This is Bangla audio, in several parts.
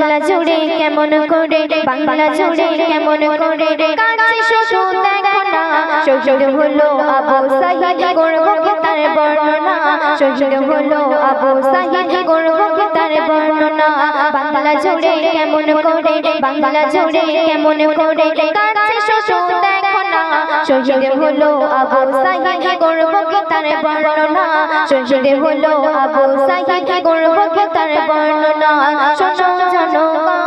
বাংলা জুড়ে কেমন করে, বাংলা জুড়ে কেমন করে, কাছে শুধু দেখো না শহীদ হলো আবু সাহিদ করব তার বর্ণনা শহীদ হলো আবু সাহিদ করব তার বর্ণনা, বাংলা জুড়ে কেমন করে, বাংলা জুড়ে কেমন করে শহীদ হলো আবু সাহিদ গর্ব কি তার বর্ণনা? শহীদ হলো আবু সাহিদ গর্ব কি তার বর্ণনা? শোনো জনগণ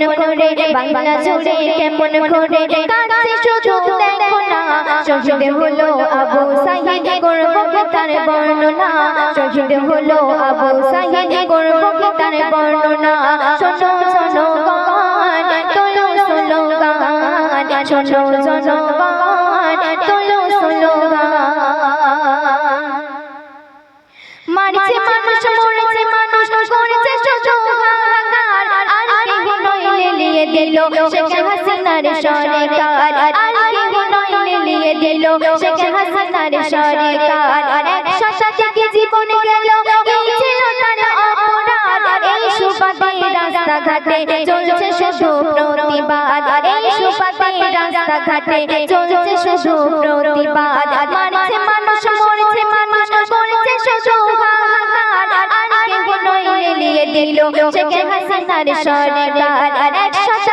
কেমন করে বাংলা জুড়ে, কেমন করে কাছে শুধু দেখো না। শহীদ হলো আবু সাহিদ গর্ব কি বর্ণনা? শহীদ হলো আবু সাহিদ গর্ব কি বর্ণনা? দিল, শেখ হাসিনার সরকার। আর কেহ নইলে লিয়ে দিল, শেখ হাসিনার সরকার। একশো শতকে জীবন গেল এই ছিল তার অপরাধ। এই সুবাদে রাস্তাঘাটে চলছে শুধু প্রতিবাদ। এই সুবাদে রাস্তাঘাটে চলছে শুধু প্রতিবাদ। মারছে মানুষ, মরেছে মানুষ করেছে শুধু হাহাকার। আর কেহ নইলে লিয়ে দিল, শেখ হাসিনার সরকার।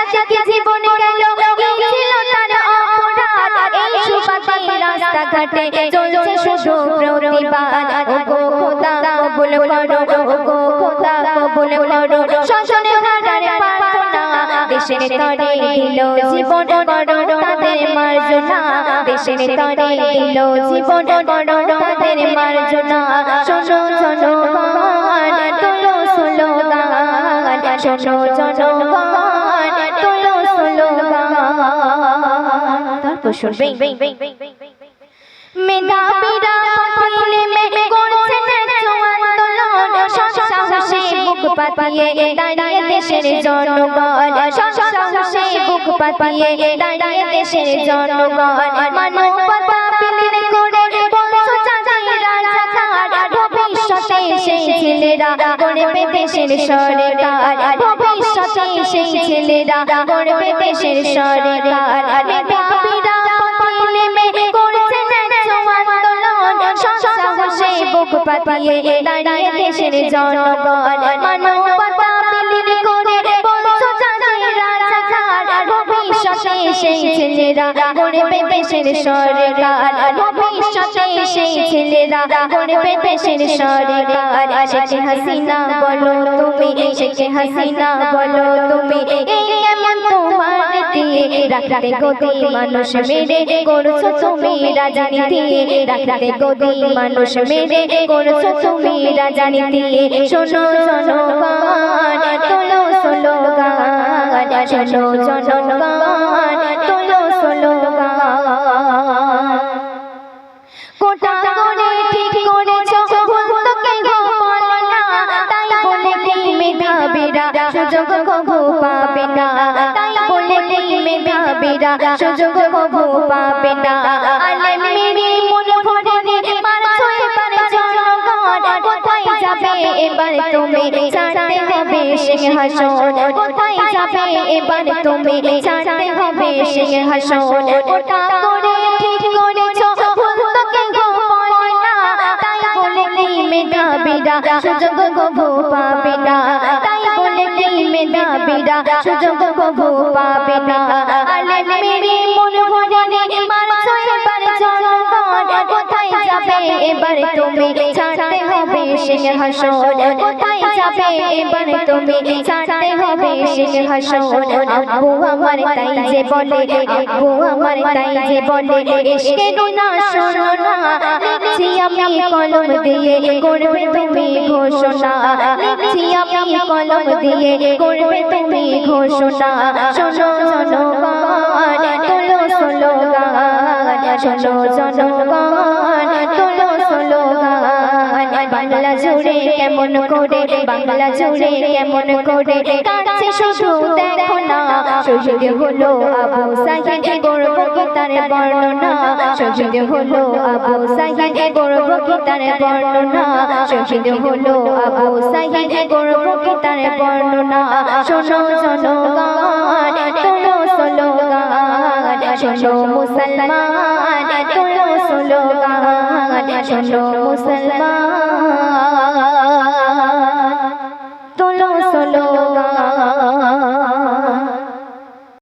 একশো জীবন গেল, এই ছিল তার অপরাধ। এই সুবাদে রাস্তাঘাটে চলছে শুধু প্রতিবাদ। ও গো খোদা, কবুল করো ও গো খোদা, কবুল করো। শোষণে হারার প্রার্থনা দেশের তরে দিল জীবন করো তাদের মার্জনা। দেশের তরে দিল জীবন করো তাদের মার্জনা। শোনো জনগণ তোলো স্লোগান শোনো জনগণ শুনবে মেধাবীরা মাঠে নেমে করছে ন্যায্য আন্দোলন। সাহসে বুক পাতিয়ে দাঁড়িয়ে দেশের জনগণ। সাহসে বুক পাতিয়ে দাঁড়িয়ে দেশের জনগণ। মানবতা বিলীন করে বংশ চাচাই রাজাকার। ভবিষ্যতে সেই ছেলেরা গড়বে দেশের সরকার। ভবিষ্যতে সেই ছেলেরা গড়বে দেশের সরকার। পাতিয়ে দাঁড়িয়ে দেশের জনগণ, মানবতা করে বংশ চাচাই রাজাকার, ভবিষ্যতে সেই ছেলেরা গড়বে দেশের সরকার, ভবিষ্যতে সেই ছেলেরা গড়বে দেশের সরকার। শেখ হাসিনা বলো তুমি, শেখ হাসিনা বলো তুমি, এই দিয়ে রাখতে গদি মানুষ মেরে করছ তুমি রাজনীতি রাখতে গদি মানুষ মেরে করছ তুমি রাজনীতি শোনো জনগণ তোলো স্লোগান শোনো জনগণ তোলো স্লোগান কোটা করে ঠিক করেছ, ভুল তো কেউ বলে না। তাই বলে কি মেধাবীরা, সুযোগ কবু পাবে না। কি মেধাবীরা সুযোগ কবু পাবে না। আলে মেরে মন ভরে রে মারছো এবার জনগণ, কোথায় যাবে? এবার তুমি ছাড়তে হবে সিংহাসন। কোথায় যাবে? এবার তুমি ছাড়তে হবে সিংহাসন। ওটা করে ঠিক করেছ, ভুল তো কেউ না। তাই বলে কি মেধাবীরা, সুযোগ কবু পাবে না। কি মেধাবীরা সুযোগ কবু পাবে না। আলে মেরে মন ভরে রে মারছো এবার জনগণ, কোথায় যাবে? এবার তুমি হবে সিংহাসন কোথায় যাবে? এবার তুমি ছাড়তে হবে? সিংহাসন আব্বু আমার তাই যে বলে আব্বু আমার তাই যে বলে এসকে না শোনো না। লিখছি আমি কলম দিয়ে করবে তুমি ঘোষণা। লিখছি আমি কলম দিয়ে করবে তুমি ঘোষণা। শোনো জনগণ তোলো স্লোগান শোনো জনগণ। তোলো স্লোগান বাংলা কেমন করে বাংলা জুড়ে, কেমন করে কাছে শুধু দেখো না। শহীদ হলো আবু সাহিদ গর্ব কি বর্ণনা। শহীদ হলো আবু সাহিদ গর্ব কি বর্ণনা। শহীদ হলো আবু সাহিদ গর্ব কি বর্ণনা। শোনো শোনো গান তোলো সোলো গান। শোনো মুসলমান তোলো সোলো গান। শোনো মুসলমান